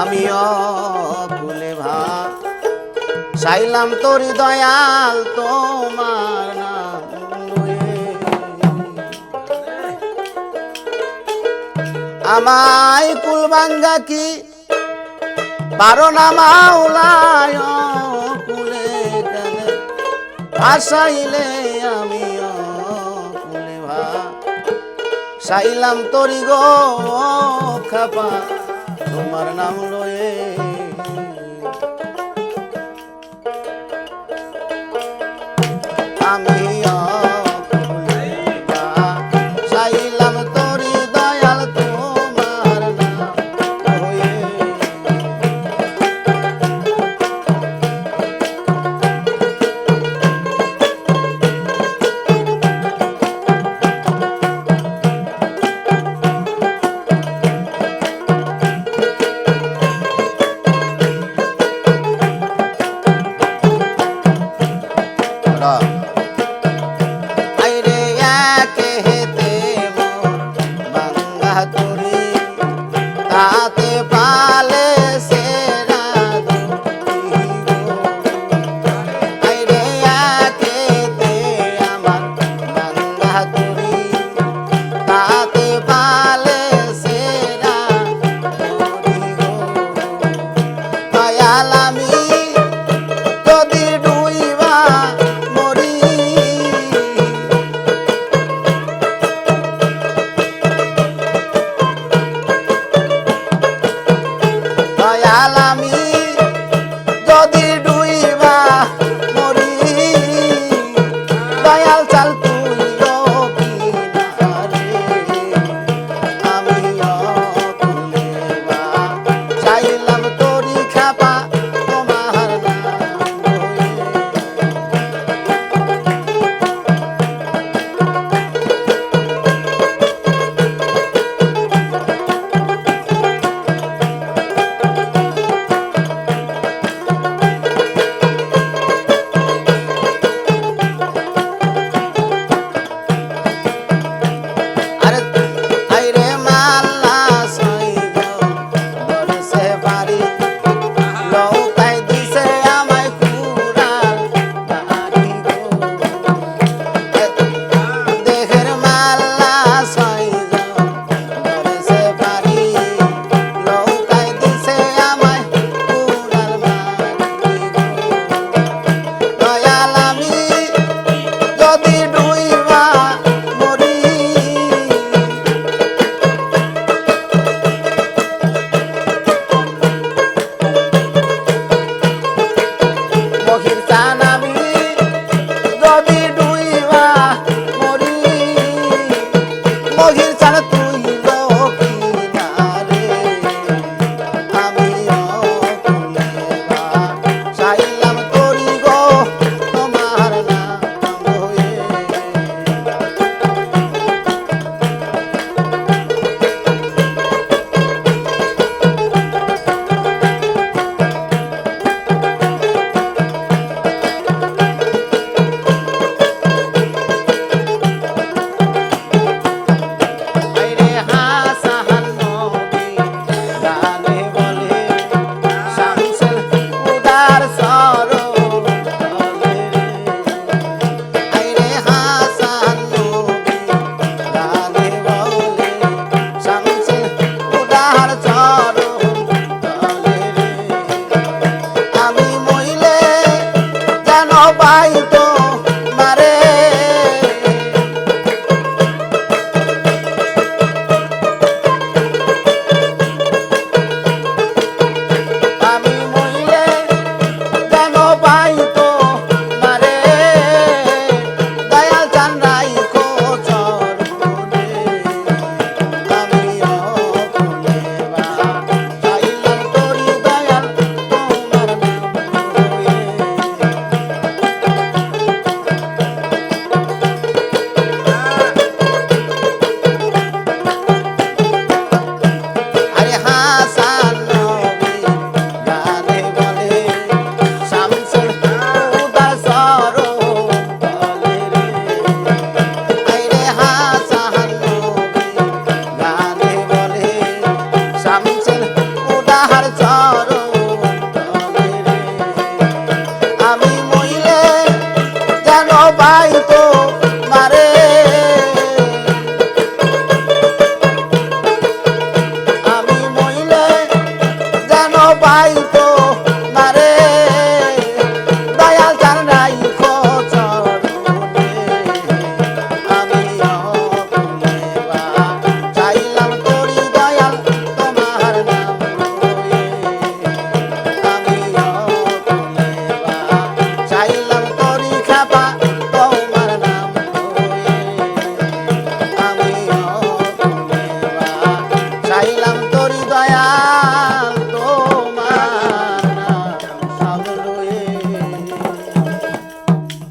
আমি অকুলে ভা চাইলাম তোরি দয়াল তোমার নাম। আমায় কুলবাঙ্গা কি? পারো না মাওলায় কুলে কেনে? ভাসাইলে আমি কুলে ভা সাইলাম তরি গো খাপা। তোমার নাম লয়ে। আমি வேண்டாம் Ai,